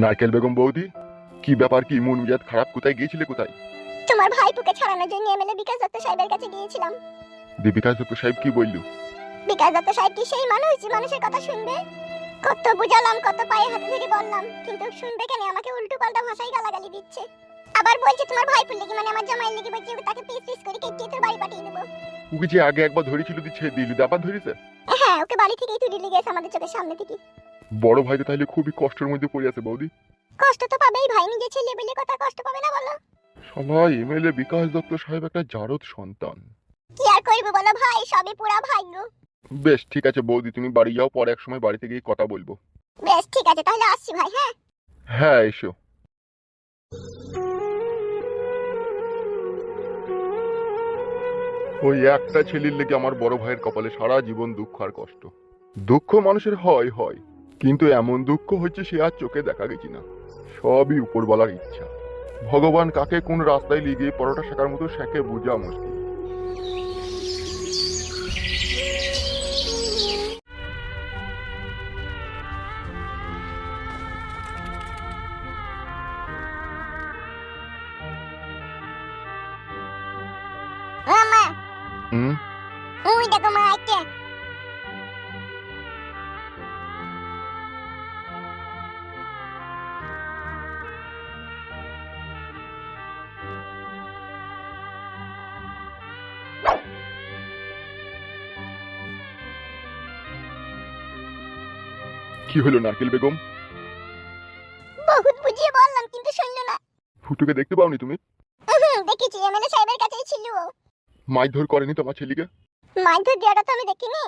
নারকেল বেগম বৌদি কি ব্যাপার কি মন মেজাজ খারাপ? কোথায় গিয়েছিলে কোথায়? তোমার ভাইপুকে ছাড়ানোর জন্য এমএলএ বিকাশ দত্ত সাহেবের কাছে গিয়েছিলাম। দীপিকা দত্ত সাহেব কি বলল? বিকাশ দত্ত সাহেব কি সেই মানুষ যে মানুষের কথা শুনবে? কত বুঝালাম কত পায়ে হাতে ধরে বললাম কিন্তু শুনবে কেন? আমাকে উল্টো পাল্টা ভাষায় গালাগালি দিচ্ছে। আবার বলছে তোমার ভাইপুর লেগে মানে আমার জামাইয়ের লেগে বলছে তাকে পিস পিস করে কেটে তোর বাড়ি পাঠিয়ে দেবো। ওকে যে আগে একবার ধরেছিল দিচ্ছে দিলি আবার ধরেছে? হ্যাঁ ওকে বাড়ি থেকেই তুলে নিয়ে গেছে আমাদের চোখের সামনে থেকে। বড় ভাই তো তাহলে খুবই কষ্টের মধ্যে পড়ে আছে বৌদি। কষ্ট তো পাবেই ভাই নিজে ছেলে বলে কথা কষ্ট পাবে না বলো। সবাই এমএলএ বিকাশ দত্ত সাহেব একটা জারদ সন্তান। কি আর করবে বলো ভাই সবই পুরা ভাগ্য। বেশ ঠিক আছে বৌদি তুমি বাড়ি যাও পরে এক সময় বাড়িতে গিয়ে কথা বলব। বেশ ঠিক আছে তাহলে আসছি ভাই হ্যাঁ? হ্যাঁ এসো। ওই একটা ছেলের লেগে আমার বড় ভাইয়ের কপালে সারা জীবন দুঃখ আর কষ্ট। দুঃখ মানুষের হয় হয়। কিন্তু এমন দুঃখ হচ্ছে সে আর চোখে দেখা গেছি না। সবই উপরওয়ালার ইচ্ছা। ভগবান কাকে কোন রাস্তায় লিগে পরোটা শেখার মতো শেখে বোঝা মুশকিল। হুম? ওই দেখো মা আইছে কি হলো নারকেল বেগম? বহুত বুঝিয়ে বললাম কিন্তু শুনলো না। ফুটুকে দেখতে পাওনি তুমি? দেখেছি এমএলএ সাহেবের কাছেই ছিল। মারধর করেনি তোমার ছেলেকে? মারধর দেওয়াটা তো আমি দেখিনি।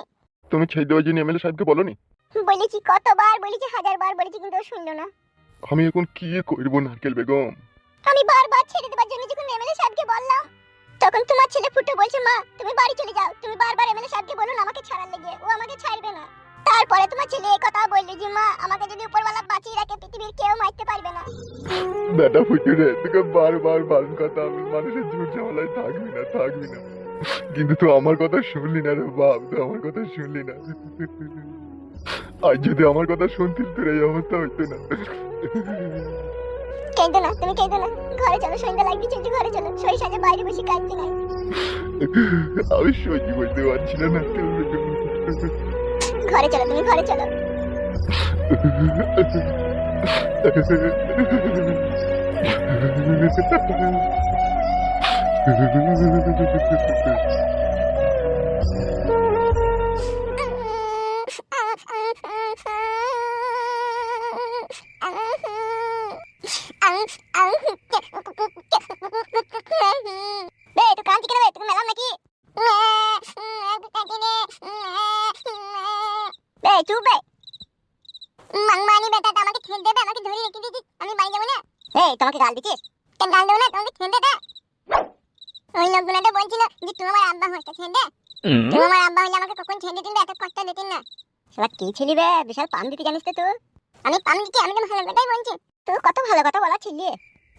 তুমি ছেড়ে দেওয়ার জন্য এমএলএ সাহেবকে বলনি? বলেছি কতবার বলেছি হাজার বার বলেছি কিন্তু শুনলো না। আমি এখন কি করব নারকেল বেগম? আমি বারবার ছেড়ে দেবার জন্য যখন এমএলএ সাহেবকে বললাম তখন তোমার ছেলে ফুটে বলছে মা তুমি বাড়ি চলে যাও। তুমি বারবার এমএলএ সাহেবকে বলুন আমাকে ছাড়ার লেগে। ও আমাকে ছাড়বে না। তারপরে তোমার ছেলে এই কথা বলল যে মা আমাকে যদি উপরওয়ালা বাঁচিয়ে রাখে পৃথিবীর কেউ মারতে পারবে না। বেটা ফুটে রে তোকে বারবার বারণ কথা আমি মানুষের ঝুট ঝামেলায় থাকবি না থাকবি না। কিন্তু তুই আমার কথা শুনলি না রে বাপ তুই আমার কথা শুনলি না। আজ যদি আমার কথা শুনতিস তোর এই অবস্থা হইতো না। কেঁদো না তুমি কেঁদো না। ঘরে চলো সন্ধ্যা লাগবে চলছে ঘরে চলো। সই সাজে বাইরে বসে কাঁদতে নাই। আমি সহ্য করতে পারছি না বেগম ঘরে চলো তুমি ঘরে চলো বে তুই কাঁদছি কেন বে তোকে মেলাম নাকি চুপ মাংমানি বেটাটা আমাকে দেবে? আমাকে ধরে রেখে দিয়েছিস? আমি বাড়ি যাব না? এই তোমাকে গাল কেন গাল দেবো না? তোমাকে ওই লোকগুলোটা বলছিল যে তুমি আমার আব্বা হচ্ছে দে। তুমি আমার আব্বা হলে আমাকে কখন দিতেন এত কষ্ট দিতেন না। কি ছিলি বে? বিশাল পাম দিতে জানিস তো তুই। আমি পাম দিতে আমি তো ভালো কথাই বলছি। তুই কত ভালো কথা বলা ছিলি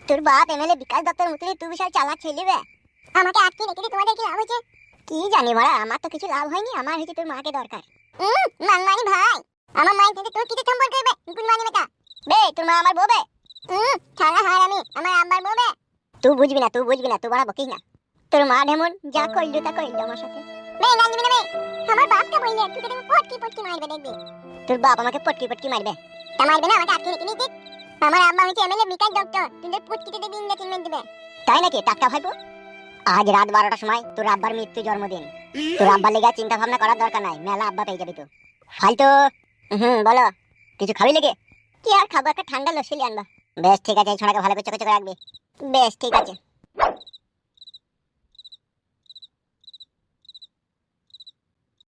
তোর বাপ এমএলএ বিকাশ দত্তর মতনই তুই বিশাল চালাক ছিলি বে। আমাকে আটকে রেখে দিয়ে তোমাদের কি লাভ হয়েছে। কি জানি বড়া আমার তো কিছু লাভ হয়নি আমার হয়েছে তোর মাকে দরকার। হুম ভাই। আমার মায়ের তোর কিছু সম্পর্ক হবে বেটা। বে তোর মা আমার বউ বে। হুম ছাড়া হার আমি আমার আব্বার বউ বে। তুই বুঝবি না তুই বুঝবি না তুই বড়া বকিস না। তোর মা ঢেমন যা করল তা করল আমার সাথে। বে না বে। আমার বাপকে বললে তুই পটকি পটকি মারবে দেখবি? তোর বাপ আমাকে পটকি পটকি মারবে। তা মারবে না আমাকে আটকে রেখে নিয়েছিস আমার আব্বা হচ্ছে এমএলএ বিকাশ ডক্টর তোদের পটকিতে দেবে ইঞ্জেকশন দিবে। তাই নাকি টাটকা ভাইবো আজ রাত বারোটার সময় তোর আব্বার মৃত্যু জন্মদিন। তোর আব্বার লেগে চিন্তা ভাবনা করার দরকার নাই। মেলা আব্বা পেয়ে যাবি তো। ফালতু। হুম বলো। কিছু খাবি লেগে কি আর খাব? একটা ঠান্ডা লস্যি আনবা। বেশ, ঠিক আছে ছোড়াকে ভালো করে চোখে চোখে রাখবি। বেশ, ঠিক আছে।